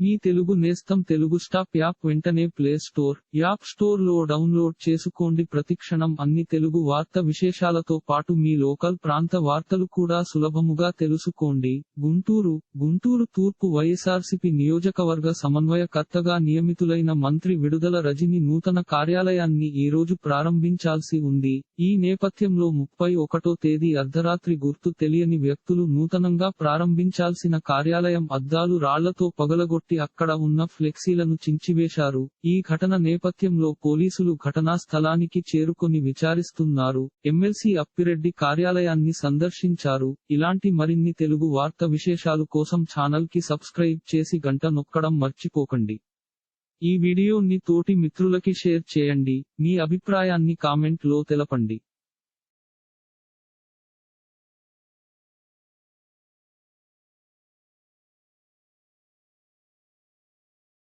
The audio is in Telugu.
మీ తెలుగు నేస్తం తెలుగు స్టాప్ యాప్ వెంటనే ప్లే స్టోర్ యాప్ స్టోర్లో డౌన్లోడ్ చేసుకోండి. ప్రతిక్షణం అన్ని తెలుగు వార్త విశేషాలతో పాటు మీ లోకల్ ప్రాంత వార్తలు కూడా సులభముగా తెలుసుకోండి. గుంటూరు గుంటూరు తూర్పు వైఎస్ఆర్సిపి నియోజకవర్గ సమన్వయకర్తగా నియమితులైన మంత్రి విడుదల రజని నూతన కార్యాలయాన్ని ఈ రోజు ప్రారంభించాల్సి ఉంది. ఈ నేపథ్యంలో ముప్పై ఒకటో తేదీ అర్ధరాత్రి గుర్తు తెలియని వ్యక్తులు నూతనంగా ప్రారంభించాల్సిన కార్యాలయం అద్దాలు రాళ్ళతో పగలగొట్టి అక్కడ ఉన్న ఫ్లెక్సీలను చించివేశారు. ఈ ఘటన నేపథ్యంలో పోలీసులు ఘటనా స్థలానికి చేరుకొని విచారిస్తున్నారు. ఎమ్మెల్సీ అప్పిరెడ్డి కార్యాలయాన్ని సందర్శించారు. ఇలాంటి మరిన్ని తెలుగు వార్త విశేషాలు కోసం ఛానల్కి సబ్స్క్రైబ్ చేసి గంట నొక్కడం మర్చిపోకండి. ఈ వీడియోని తోటి మిత్రులకి షేర్ చేయండి. మీ అభిప్రాయాన్ని కామెంట్లో తెలపండి.